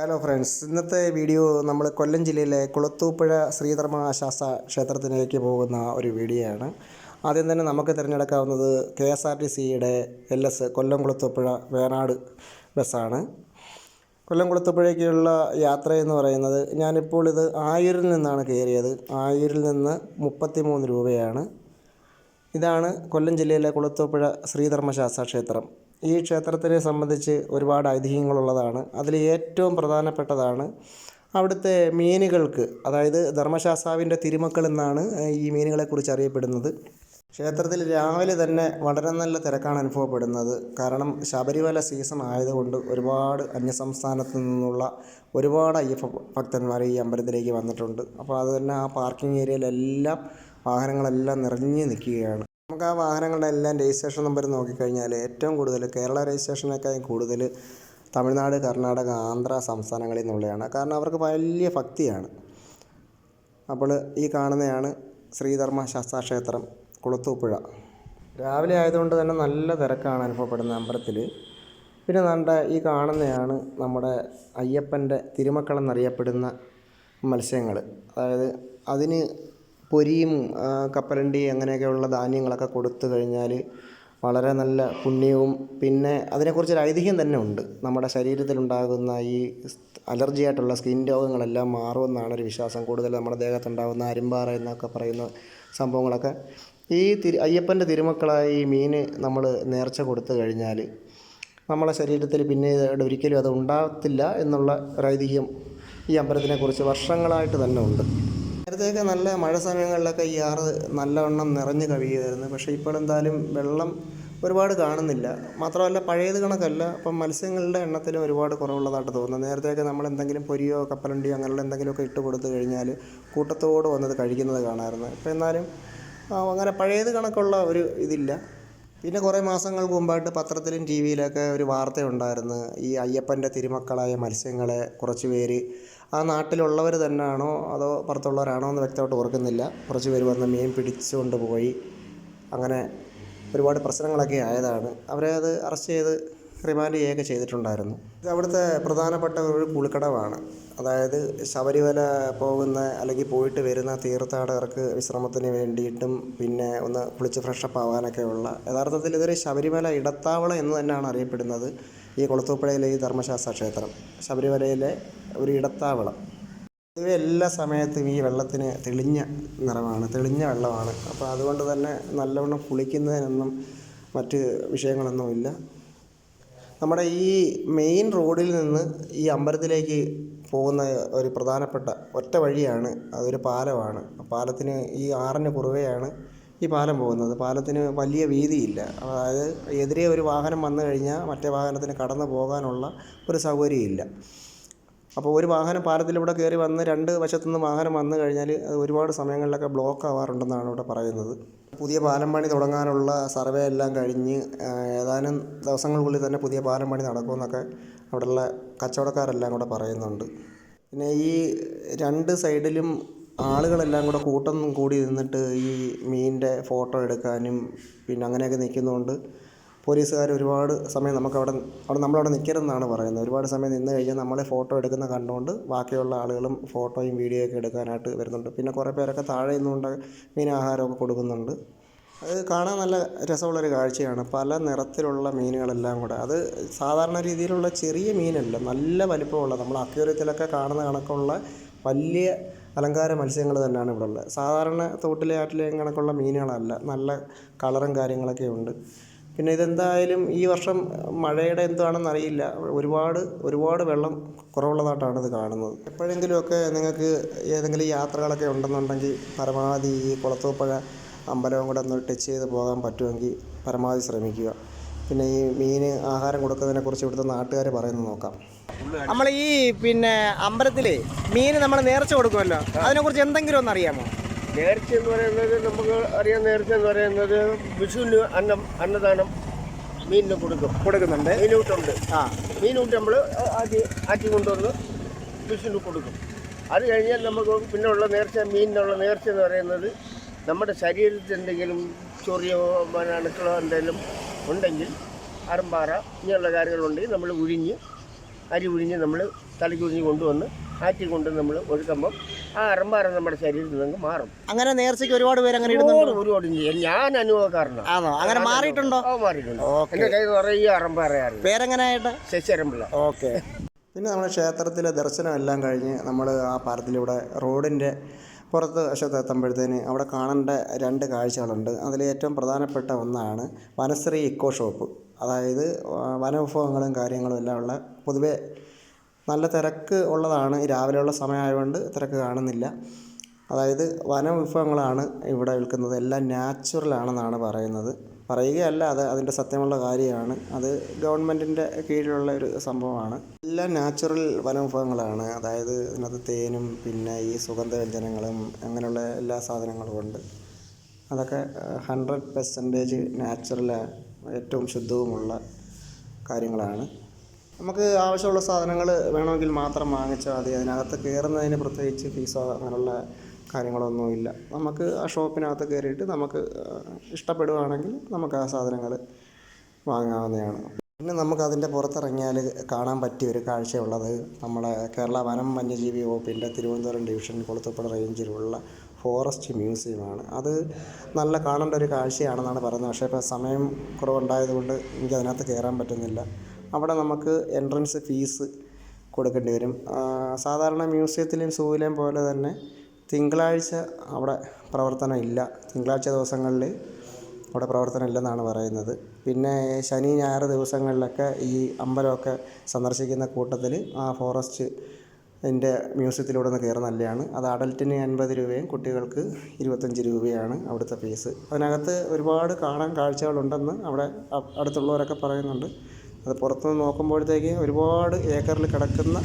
Hello friends ഇന്നത്തെ video നമ്മൾ കൊല്ലം ജില്ലയിലെ കുളത്തൂപ്പുഴ ശ്രീധർമ്മ ക്ഷേത്രത്തിലേക്ക് പോകുന്ന ഒരു വീഡിയോ ആണ്. ആദ്യം തന്നെ നമുക്ക് തിരഞ്ഞെടുക്കാവുന്നത് കെ എസ് ആർ ടി സിയുടെ എൽ എസ് കൊല്ലം കുളത്തൂപ്പുഴ വേണാട് ബസ്സാണ് കൊല്ലം കുളത്തൂപ്പുഴയ്ക്കുള്ള യാത്ര എന്ന് പറയുന്നത് ഞാനിപ്പോൾ ഇത് ആയൂരിൽ നിന്നാണ് കയറിയത്. ആയൂരിൽ നിന്ന് മുപ്പത്തി മൂന്ന് രൂപയാണ്. ഇതാണ് കൊല്ലം ജില്ലയിലെ കുളത്തൂപ്പുഴ ശ്രീധർമ്മശാസ്ത്ര ക്ഷേത്രം. ഈ ക്ഷേത്രത്തിനെ സംബന്ധിച്ച് ഒരുപാട് ഐതിഹ്യങ്ങളുള്ളതാണ്. അതിൽ ഏറ്റവും പ്രധാനപ്പെട്ടതാണ് അവിടുത്തെ മീനുകൾക്ക് അതായത് ധർമ്മശാസ്താവിന്റെ തിരുമക്കൾ എന്നാണ് ഈ മീനുകളെക്കുറിച്ച് അറിയപ്പെടുന്നത്. ക്ഷേത്രത്തിൽ രാവിലെ തന്നെ വളരെ നല്ല തിരക്കാണ് അനുഭവപ്പെടുന്നത്. കാരണം ശബരിമല സീസൺ ആയതുകൊണ്ട് ഒരുപാട് അന്യസംസ്ഥാനത്തു നിന്നുള്ള ഒരുപാട് അയ്യപ്പ ഭക്തന്മാർ ഈ അമ്പലത്തിലേക്ക് വന്നിട്ടുണ്ട്. അപ്പോൾ അത് തന്നെ ആ പാർക്കിംഗ് ഏരിയയിലെല്ലാം വാഹനങ്ങളെല്ലാം നിറഞ്ഞു നിൽക്കുകയാണ്. നമുക്ക് ആ വാഹനങ്ങളുടെ എല്ലാം രജിസ്ട്രേഷൻ നമ്പർ നോക്കിക്കഴിഞ്ഞാൽ ഏറ്റവും കൂടുതൽ കേരള രജിസ്ട്രേഷനേക്കാളും കൂടുതൽ തമിഴ്നാട് കർണാടക ആന്ധ്ര സംസ്ഥാനങ്ങളിൽ നിന്നുള്ളതാണ് കാരണം അവർക്ക് വലിയ ഭക്തിയാണ്. അപ്പോൾ ഈ കാണുന്നതാണ് ശ്രീധർമ്മ ശാസ്താക്ഷേത്രം കുളത്തൂപ്പുഴ. രാവിലെ ആയതുകൊണ്ട് തന്നെ നല്ല തിരക്കാണ് അനുഭവപ്പെടുന്ന അമ്പലത്തിൽ പിന്നെ നമ്മുടെ ഈ കാണുന്നതാണ് നമ്മുടെ അയ്യപ്പന്റെ തിരുമക്കളെന്നറിയപ്പെടുന്ന മത്സ്യങ്ങൾ അതായത് അതിന് പൊരിയും കപ്പലണ്ടി അങ്ങനെയൊക്കെയുള്ള ധാന്യങ്ങളൊക്കെ കൊടുത്തു കഴിഞ്ഞാൽ വളരെ നല്ല പുണ്യവും പിന്നെ അതിനെക്കുറിച്ചൊരു ഐതിഹ്യം തന്നെ ഉണ്ട്. നമ്മുടെ ശരീരത്തിലുണ്ടാകുന്ന ഈ അലർജി ആയിട്ടുള്ള സ്കിൻ രോഗങ്ങളെല്ലാം മാറുമെന്നാണ് ഒരു വിശ്വാസം. കൂടുതൽ നമ്മുടെ ദേഹത്തുണ്ടാകുന്ന അരിമ്പാറ എന്നൊക്കെ പറയുന്ന സംഭവങ്ങളൊക്കെ ഈ തിരു അയ്യപ്പന്റെ തിരുമക്കളായി ഈ മീൻ നമ്മൾ നേർച്ച കൊടുത്തു കഴിഞ്ഞാൽ നമ്മളെ ശരീരത്തിൽ പിന്നെ ഒരിക്കലും അത് ഉണ്ടാകത്തില്ല എന്നുള്ള ഒരു ഐതിഹ്യം ഈ അമ്പലത്തിനെക്കുറിച്ച് വർഷങ്ങളായിട്ട് തന്നെ ഉണ്ട്. നേരത്തെയൊക്കെ നല്ല മഴ സമയങ്ങളിലൊക്കെ ഈ ആറ് നല്ലവണ്ണം നിറഞ്ഞു കവിയുമായിരുന്നു. പക്ഷേ ഇപ്പോൾ എന്തായാലും വെള്ളം ഒരുപാട് കാണുന്നില്ല. മാത്രമല്ല പഴയത് കണക്കല്ല അപ്പം മത്സ്യങ്ങളുടെ എണ്ണത്തിലും ഒരുപാട് കുറവുള്ളതായിട്ട് തോന്നുന്നു. നേരത്തെയൊക്കെ നമ്മൾ എന്തെങ്കിലും പൊരിയോ കപ്പലണ്ടിയോ അങ്ങനെയുള്ള എന്തെങ്കിലുമൊക്കെ ഇട്ട് കൊടുത്തു കഴിഞ്ഞാൽ കൂട്ടത്തോട് വന്നത് കഴിക്കുന്നത് കാണാമായിരുന്നു. ഇപ്പം എന്നാലും അങ്ങനെ പഴയത് കണക്കുള്ള ഒരു ഇതില്ല. പിന്നെ കുറേ മാസങ്ങൾക്ക് മുമ്പായിട്ട് പത്രത്തിലും ടി വിയിലൊക്കെ ഒരു വാർത്തയുണ്ടായിരുന്നു. ഈ അയ്യപ്പന്റെ തിരുമക്കളായ മത്സ്യങ്ങളെ കുറച്ച് പേര് ആ നാട്ടിലുള്ളവർ തന്നെയാണോ അതോ പുറത്തുള്ളവരാണോ എന്ന് വ്യക്തമായിട്ട് ഓർക്കുന്നില്ല. കുറച്ച് പേര് വന്ന് മീൻ പിടിച്ചുകൊണ്ട് പോയി. അങ്ങനെ ഒരുപാട് പ്രശ്നങ്ങളൊക്കെ ആയതാണ്. അവരെ അത് അറസ്റ്റ് ചെയ്ത് റിമാൻഡ് ചെയ്യുകയൊക്കെ ചെയ്തിട്ടുണ്ടായിരുന്നു. ഇത് അവിടുത്തെ പ്രധാനപ്പെട്ട ഒരു കുളിക്കടവാണ്. അതായത് ശബരിമല പോകുന്ന അല്ലെങ്കിൽ പോയിട്ട് വരുന്ന തീർത്ഥാടകർക്ക് വിശ്രമത്തിന് വേണ്ടിയിട്ടും പിന്നെ ഒന്ന് കുളിച്ച് ഫ്രഷപ്പ് ആവാനൊക്കെ ഉള്ള യഥാർത്ഥത്തിൽ ഇതൊരു ശബരിമല ഇടത്താവളം എന്ന് തന്നെയാണ് അറിയപ്പെടുന്നത്. ഈ കുളത്തൂപ്പുഴയിലെ ഈ ധർമ്മശാസ്ത്ര ക്ഷേത്രം. ശബരിമലയിലെ ഒരു ഇടത്താവളം. പൊതുവെ എല്ലാ സമയത്തും ഈ വെള്ളത്തിന് തെളിഞ്ഞ നിറമാണ് തെളിഞ്ഞ വെള്ളമാണ്. അപ്പോൾ അതുകൊണ്ട് തന്നെ നല്ലവണ്ണം കുളിക്കുന്നതിനൊന്നും മറ്റ് വിഷയങ്ങളൊന്നുമില്ല. നമ്മുടെ ഈ മെയിൻ റോഡിൽ നിന്ന് ഈ അമ്പലത്തിലേക്ക് പോകുന്ന ഒരു പ്രധാനപ്പെട്ട ഒറ്റ വഴിയാണ് അതൊരു പാലമാണ്. പാലത്തിന് ഈ ആറിന് കുറുകെയാണ് ഈ പാലം പോകുന്നത്. പാലത്തിന് വലിയ വീതിയില്ല. അതായത് എതിരെ ഒരു വാഹനം വന്നു കഴിഞ്ഞാൽ മറ്റേ വാഹനത്തിന് കടന്നു പോകാനുള്ള ഒരു സൗകര്യമില്ല. അപ്പോൾ ഒരു വാഹനം പാലത്തിലൂടെ കയറി വന്ന് രണ്ട് വശത്തുനിന്ന് വാഹനം വന്നു കഴിഞ്ഞാൽ അത് ഒരുപാട് സമയങ്ങളിലൊക്കെ ബ്ലോക്ക് ആവാറുണ്ടെന്നാണ് ഇവിടെ പറയുന്നത്. പുതിയ പാലം പണി തുടങ്ങാനുള്ള സർവേ എല്ലാം കഴിഞ്ഞ് ഏതാനും ദിവസങ്ങൾക്കുള്ളിൽ തന്നെ പുതിയ പാലം പണി നടക്കുമെന്നൊക്കെ അവിടെയുള്ള കച്ചവടക്കാരെല്ലാം കൂടെ പറയുന്നുണ്ട്. പിന്നെ ഈ രണ്ട് സൈഡിലും ആളുകളെല്ലാം കൂടെ കൂട്ടം കൂടി നിന്നിട്ട് ഈ മീനിന്റെ ഫോട്ടോ എടുക്കാനും പിന്നെ അങ്ങനെയൊക്കെ നിൽക്കുന്നതുകൊണ്ട് പോലീസുകാർ ഒരുപാട് സമയം നമുക്കവിടെ അവിടെ നമ്മളവിടെ നിൽക്കരുതെന്നാണ് പറയുന്നത്. ഒരുപാട് സമയം നിന്ന് കഴിഞ്ഞാൽ നമ്മളെ ഫോട്ടോ എടുക്കുന്ന കണ്ടുകൊണ്ട് ബാക്കിയുള്ള ആളുകളും ഫോട്ടോയും വീഡിയോ ഒക്കെ എടുക്കാനായിട്ട് വരുന്നുണ്ട്. പിന്നെ കുറേ പേരൊക്കെ താഴെ നിന്നുകൊണ്ട് മീൻ ആഹാരമൊക്കെ കൊടുക്കുന്നുണ്ട്. അത് കാണാൻ നല്ല രസമുള്ളൊരു കാഴ്ചയാണ്. പല നിറത്തിലുള്ള മീനുകളെല്ലാം കൂടെ. അത് സാധാരണ രീതിയിലുള്ള ചെറിയ മീനല്ല നല്ല വലിപ്പമുള്ള നമ്മൾ അക്വേറിയത്തിലൊക്കെ കാണുന്ന കണക്കുള്ള വലിയ അലങ്കാര മത്സ്യങ്ങൾ തന്നെയാണ് ഇവിടെ ഉള്ളത് സാധാരണ തോട്ടിലെ ആറ്റിലെയും കണക്കുള്ള മീനുകളല്ല നല്ല കളറും കാര്യങ്ങളൊക്കെ ഉണ്ട്. പിന്നെ ഇതെന്തായാലും ഈ വർഷം മഴയുടെ എന്താണെന്ന് അറിയില്ല. ഒരുപാട് ഒരുപാട് വെള്ളം കുറവുള്ളതായിട്ടാണ് ഇത് കാണുന്നത്. എപ്പോഴെങ്കിലുമൊക്കെ നിങ്ങൾക്ക് ഏതെങ്കിലും യാത്രകളൊക്കെ ഉണ്ടെന്നുണ്ടെങ്കിൽ പരമാവധി ഈ കുളത്തൂപ്പുഴ അമ്പലവും കൂടെ ഒന്ന് ടച്ച് ചെയ്ത് പോകാൻ പറ്റുമെങ്കിൽ പരമാവധി ശ്രമിക്കുക. പിന്നെ ഈ മീൻ ആഹാരം കൊടുക്കുന്നതിനെക്കുറിച്ച് ഇവിടുത്തെ നാട്ടുകാർ പറയുന്നത് നോക്കാം. നമ്മൾ ഈ പിന്നെ അമ്പലത്തിലെ മീൻ നമ്മൾ നേർച്ച കൊടുക്കുമല്ലോ. അതിനെക്കുറിച്ച് എന്തെങ്കിലും ഒന്ന് അറിയാമോ? നേർച്ച എന്ന് പറയുന്നത് നമുക്ക് അറിയാം നേർച്ച എന്ന് പറയുന്നത് വിഷുവിന് അന്നം അന്നദാനം മീനിന് കൊടുക്കും. കൊടുക്കുന്നുണ്ട്. മീനൂട്ടുണ്ട്. ആ. മീനൂട്ട് നമ്മൾ ആറ്റി ആറ്റി കൊണ്ടുവന്ന് വിഷുവിന് കൊടുക്കും. അത് കഴിഞ്ഞാൽ നമുക്ക് പിന്നെയുള്ള നേർച്ച മീനിനുള്ള നേർച്ച എന്ന് പറയുന്നത് നമ്മുടെ ശരീരത്തിൽ എന്തെങ്കിലും ചൊറിയോ അണുക്കളോ എന്തെങ്കിലും ഉണ്ടെങ്കിൽ അറമ്പാറ ഇങ്ങനെയുള്ള കാര്യങ്ങളുണ്ടെങ്കിൽ നമ്മൾ ഉഴിഞ്ഞ് അരി ഉഴിഞ്ഞ് നമ്മൾ തലയ്ക്ക് ഉഴിഞ്ഞ് കൊണ്ടുവന്ന് ആറ്റി കൊണ്ട് നമ്മൾ ഒഴുക്കുമ്പം ആ അറമ്പാറ നമ്മുടെ ശരീരത്തിൽ നിന്ന് മാറും. അങ്ങനെ നേർച്ചയ്ക്ക് ഒരുപാട് പേര് അങ്ങനെ ഇടുന്നുണ്ട്? ഒരുപാട് ഞാൻ അനുഭവക്കാരനാണ് ആണോ? അങ്ങനെ മാറിയിട്ടുണ്ടോ? മാറിയിട്ടുണ്ട്. ഓക്കേ. എന്റെ നിറയെ അറമ്പാറയാണ് പേരെങ്ങനെയായിട്ട്? ശശിരമ്പിള്ള ഓക്കെ. പിന്നെ നമ്മുടെ ക്ഷേത്രത്തിലെ ദർശനം എല്ലാം കഴിഞ്ഞ് നമ്മൾ ആ പാറത്തിലൂടെ റോഡിന്റെ പുറത്ത് വശത്ത് എത്തുമ്പോഴത്തേന് അവിടെ കാണേണ്ട രണ്ട് കാഴ്ചകളുണ്ട്. അതിൽ ഏറ്റവും പ്രധാനപ്പെട്ട ഒന്നാണ് വനശ്രീ ഇക്കോ ഷോപ്പ്. അതായത് വനവിഭവങ്ങളും കാര്യങ്ങളും എല്ലാം ഉള്ള പൊതുവെ നല്ല തിരക്ക് ഉള്ളതാണ്. രാവിലെ രാവിലെയുള്ള സമയമായതുകൊണ്ട് തിരക്ക് കാണുന്നില്ല. അതായത് വനവിഭവങ്ങളാണ് ഇവിടെ വിൽക്കുന്നത്. എല്ലാം നാച്ചുറലാണെന്നാണ് പറയുന്നത്. പറയുകയല്ല അത് അതിന്റെ സത്യമുള്ള കാര്യമാണ്. അത് ഗവൺമെന്റിന്റെ കീഴിലുള്ള ഒരു സംഭവമാണ്. എല്ലാം നാച്ചുറൽ വനവിഭവങ്ങളാണ്. അതായത് ഇതിനകത്ത് തേനും പിന്നെ ഈ സുഗന്ധവ്യഞ്ജനങ്ങളും അങ്ങനെയുള്ള എല്ലാ സാധനങ്ങളും ഉണ്ട്. അതൊക്കെ ഹൺഡ്രഡ് പെർസെന്റേജ് നാച്ചുറൽ ഏറ്റവും ശുദ്ധവുമുള്ള കാര്യങ്ങളാണ്. നമുക്ക് ആവശ്യമുള്ള സാധനങ്ങൾ വേണമെങ്കിൽ മാത്രം വാങ്ങിച്ചാൽ മതി. അതിനകത്ത് കയറുന്നതിന് പ്രത്യേകിച്ച് ഫീസോ അങ്ങനെയുള്ള കാര്യങ്ങളൊന്നുമില്ല നമുക്ക് ആ ഷോപ്പിനകത്ത് കയറിയിട്ട് നമുക്ക് ഇഷ്ടപ്പെടുകയാണെങ്കിൽ നമുക്ക് ആ സാധനങ്ങൾ വാങ്ങാവുന്നതാണ്. പിന്നെ നമുക്ക് അതിന്റെ പുറത്തിറങ്ങിയാൽ കാണാൻ പറ്റിയ ഒരു കാഴ്ചയുള്ളത് നമ്മുടെ കേരള വനം വന്യജീവി വകുപ്പിന്റെ തിരുവനന്തപുരം ഡിവിഷൻ കൊളുത്തുപ്പുഴ റേഞ്ചിലുള്ള ഫോറസ്റ്റ് മ്യൂസിയമാണ് അത് നല്ല കാണേണ്ട ഒരു കാഴ്ചയാണെന്നാണ് പറയുന്നത്. പക്ഷേ ഇപ്പോൾ സമയം കുറവുണ്ടായതുകൊണ്ട് എനിക്കതിനകത്ത് കയറാൻ പറ്റുന്നില്ല. അവിടെ നമുക്ക് എൻട്രൻസ് ഫീസ് കൊടുക്കേണ്ടി വരും. സാധാരണ മ്യൂസിയത്തിലെയും സൂവിലെയും പോലെ തന്നെ തിങ്കളാഴ്ച അവിടെ പ്രവർത്തനം ഇല്ല തിങ്കളാഴ്ച ദിവസങ്ങളിൽ അവിടെ പ്രവർത്തനം ഇല്ലെന്നാണ് പറയുന്നത്. പിന്നെ ശനി ഞായർ ദിവസങ്ങളിലൊക്കെ ഈ അമ്പലമൊക്കെ സന്ദർശിക്കുന്ന കൂട്ടത്തിൽ ആ ഫോറസ്റ്റ് എന്റെ മ്യൂസിയത്തിലൂടെ നിന്ന് കയറുന്ന നല്ലതാണ് അത് അഡൽട്ടിന് അൻപത് രൂപയും കുട്ടികൾക്ക് ഇരുപത്തഞ്ച് രൂപയാണ് അവിടുത്തെ ഫീസ് അതിനകത്ത് ഒരുപാട് കാണാൻ കാഴ്ചകളുണ്ടെന്ന് അവിടെ അടുത്തുള്ളവരൊക്കെ പറയുന്നുണ്ട്. അത് പുറത്തുനിന്ന് നോക്കുമ്പോഴത്തേക്ക് ഒരുപാട് ഏക്കറിൽ കിടക്കുന്ന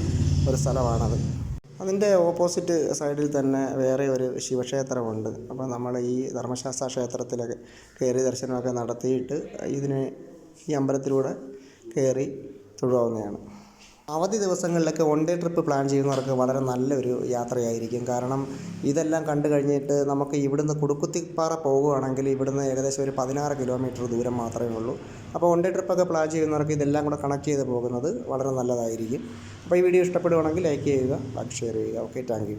ഒരു സ്ഥലമാണത്. അതിന്റെ ഓപ്പോസിറ്റ് സൈഡിൽ തന്നെ വേറെ ഒരു ശിവക്ഷേത്രമുണ്ട്. അപ്പോൾ നമ്മൾ ഈ ധർമ്മശാസ്ത്ര ക്ഷേത്രത്തിലൊക്കെ കയറി ദർശനമൊക്കെ നടത്തിയിട്ട് ഇതിന് ഈ അമ്പലത്തിലൂടെ കയറി തൊഴുവാവുന്നതാണ്. അവധി ദിവസങ്ങളിലൊക്കെ വൺ ഡേ ട്രിപ്പ് പ്ലാൻ ചെയ്യുന്നവർക്ക് വളരെ നല്ലൊരു യാത്രയായിരിക്കും. കാരണം ഇതെല്ലാം കണ്ടു കഴിഞ്ഞിട്ട് നമുക്ക് ഇവിടുന്ന് കുടുക്കുത്തിപ്പാറ പോകുകയാണെങ്കിൽ ഇവിടുന്ന് ഏകദേശം ഒരു പതിനാറ് കിലോമീറ്റർ ദൂരം മാത്രമേ ഉള്ളൂ. അപ്പോൾ വൺ ഡേ ട്രിപ്പൊക്കെ പ്ലാൻ ചെയ്യുന്നവർക്ക് ഇതെല്ലാം കൂടെ കണക്ട് ചെയ്ത് പോകുന്നത് വളരെ നല്ലതായിരിക്കും. അപ്പോൾ ഈ വീഡിയോ ഇഷ്ടപ്പെടുകയാണെങ്കിൽ ലൈക്ക് ചെയ്യുക ലൈക്ക് ഷെയർ ചെയ്യുക. Okay thank